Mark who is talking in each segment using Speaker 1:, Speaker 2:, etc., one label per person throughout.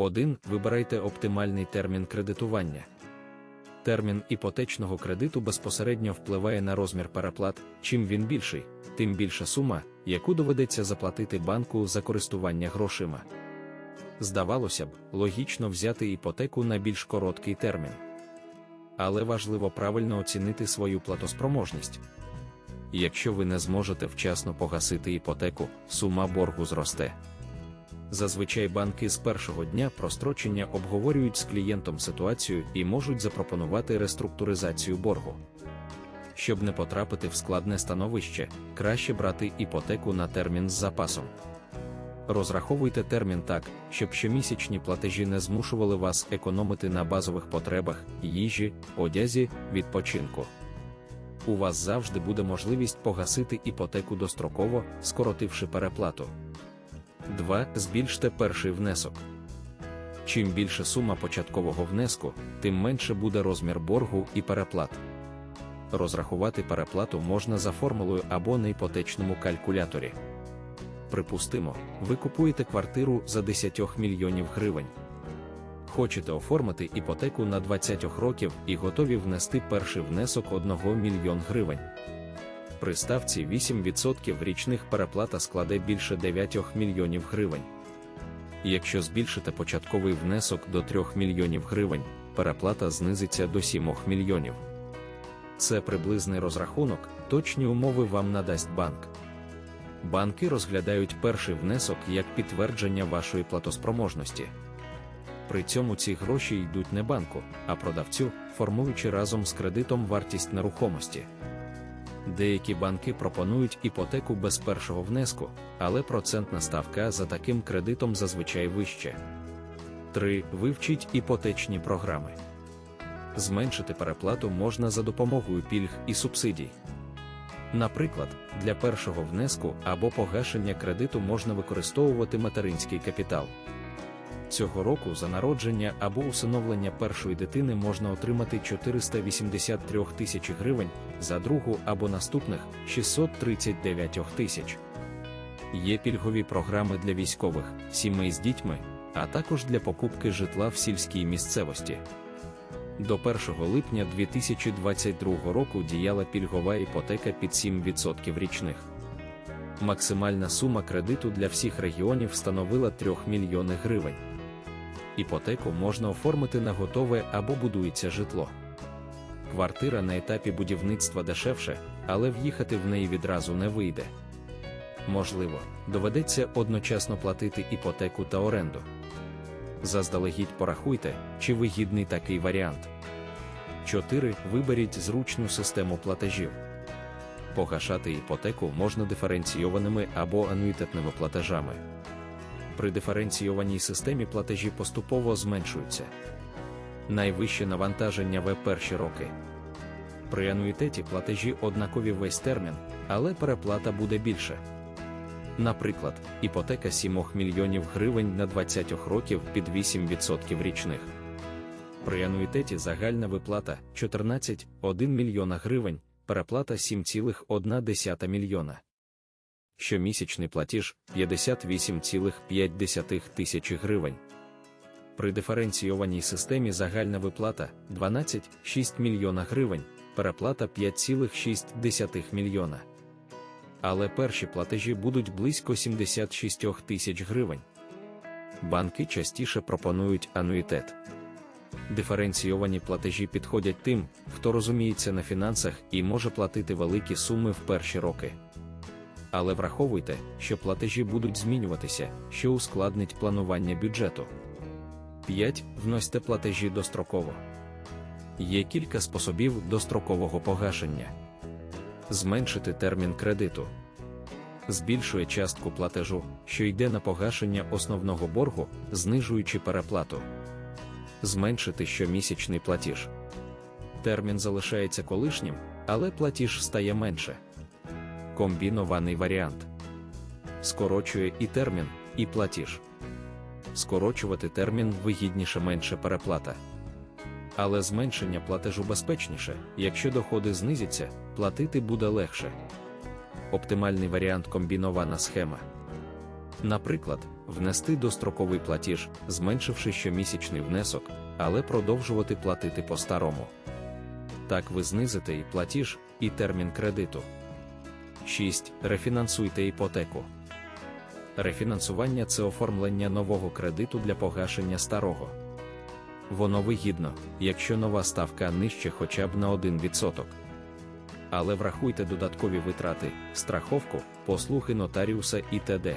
Speaker 1: 1. Вибирайте оптимальний термін кредитування. Термін іпотечного кредиту безпосередньо впливає на розмір переплат. Чим він більший, тим більша сума, яку доведеться заплатити банку за користування грошима. Здавалося б, логічно взяти іпотеку на більш короткий термін. Але важливо правильно оцінити свою платоспроможність. Якщо ви не зможете вчасно погасити іпотеку, сума боргу зросте. Зазвичай банки з першого дня прострочення обговорюють з клієнтом ситуацію і можуть запропонувати реструктуризацію боргу. Щоб не потрапити в складне становище, краще брати іпотеку на термін з запасом. Розраховуйте термін так, щоб щомісячні платежі не змушували вас економити на базових потребах, їжі, одязі, відпочинку. У вас завжди буде можливість погасити іпотеку достроково, скоротивши переплату. 2. Збільште перший внесок. Чим більше сума початкового внеску, тим менше буде розмір боргу і переплат. Розрахувати переплату можна за формулою або на іпотечному калькуляторі. Припустимо, ви купуєте квартиру за 10 мільйонів гривень. Хочете оформити іпотеку на 20 років і готові внести перший внесок 1 мільйон гривень. При ставці 8% річних переплата складе більше 9 мільйонів гривень. Якщо збільшите початковий внесок до 3 мільйонів гривень, переплата знизиться до 7 мільйонів. Це приблизний розрахунок, точні умови вам надасть банк. Банки розглядають перший внесок як підтвердження вашої платоспроможності. При цьому ці гроші йдуть не банку, а продавцю, формуючи разом з кредитом вартість нерухомості. Деякі банки пропонують іпотеку без першого внеску, але процентна ставка за таким кредитом зазвичай вища. 3. Вивчіть іпотечні програми. Зменшити переплату можна за допомогою пільг і субсидій. Наприклад, для першого внеску або погашення кредиту можна використовувати материнський капітал. Цього року за народження або усиновлення першої дитини можна отримати 483 тисяч гривень, за другу або наступних 639 тисяч. Є пільгові програми для військових, сімей з дітьми, а також для покупки житла в сільській місцевості. До 1 липня 2022 року діяла пільгова іпотека під 7% річних. Максимальна сума кредиту для всіх регіонів становила 3 мільйони гривень. Іпотеку можна оформити на готове або будується житло. Квартира на етапі будівництва дешевше, але в'їхати в неї відразу не вийде. Можливо, доведеться одночасно платити іпотеку та оренду. Заздалегідь порахуйте, чи вигідний такий варіант. 4. Виберіть зручну систему платежів. Погашати іпотеку можна диференційованими або ануїтетними платежами. При диференційованій системі платежі поступово зменшуються. Найвище навантаження в перші роки. При ануїтеті платежі однакові весь термін, але переплата буде більше. Наприклад, іпотека 7 мільйонів гривень на 20 років під 8% річних. При ануїтеті загальна виплата 14,1 мільйона гривень, переплата 7,1 мільйона. Щомісячний платіж 58,5 тисячі гривень. При диференційованій системі загальна виплата 12,6 мільйона гривень, переплата 5,6 мільйона. Але перші платежі будуть близько 76 тисяч гривень. Банки частіше пропонують ануїтет. Диференційовані платежі підходять тим, хто розуміється на фінансах і може платити великі суми в перші роки. Але враховуйте, що платежі будуть змінюватися, що ускладнить планування бюджету. 5. Вносьте платежі достроково. Є кілька способів дострокового погашення. Зменшити термін кредиту. Збільшує частку платежу, що йде на погашення основного боргу, знижуючи переплату. Зменшити щомісячний платіж. Термін залишається колишнім, але платіж стає менше. Комбінований варіант. Скорочує і термін, і платіж. Скорочувати термін вигідніше менше переплата. Але зменшення платежу безпечніше, якщо доходи знизяться, платити буде легше. Оптимальний варіант комбінована схема. Наприклад, внести достроковий платіж, зменшивши щомісячний внесок, але продовжувати платити по-старому. Так ви знизите і платіж, і термін кредиту. 6. Рефінансуйте іпотеку. Рефінансування це оформлення нового кредиту для погашення старого. Воно вигідно, якщо нова ставка нижче хоча б на 1%. Але врахуйте додаткові витрати, страховку, послуги нотаріуса і т.д.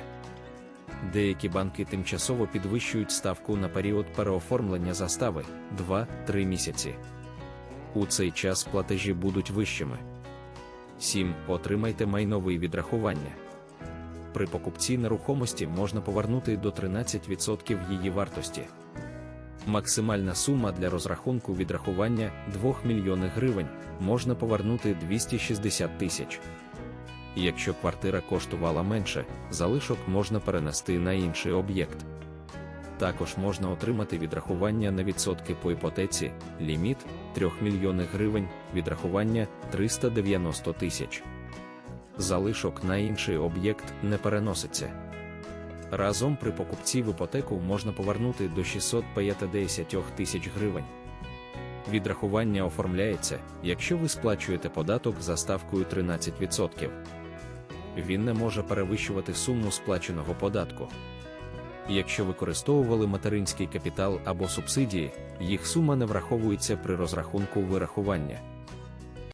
Speaker 1: Деякі банки тимчасово підвищують ставку на період переоформлення застави 2-3 місяці. У цей час платежі будуть вищими. 7. Отримайте майновий відрахування. При покупці нерухомості можна повернути до 13% її вартості. Максимальна сума для розрахунку відрахування 2 мільйони гривень можна повернути 260 тисяч. Якщо квартира коштувала менше, залишок можна перенести на інший об'єкт. Також можна отримати відрахування на відсотки по іпотеці, ліміт 3 мільйони гривень, відрахування 390 тисяч. Залишок на інший об'єкт не переноситься. Разом при покупці в іпотеку можна повернути до 650 тисяч гривень. Відрахування оформляється, якщо ви сплачуєте податок за ставкою 13%. Він не може перевищувати суму сплаченого податку. Якщо використовували материнський капітал або субсидії, їх сума не враховується при розрахунку вирахування.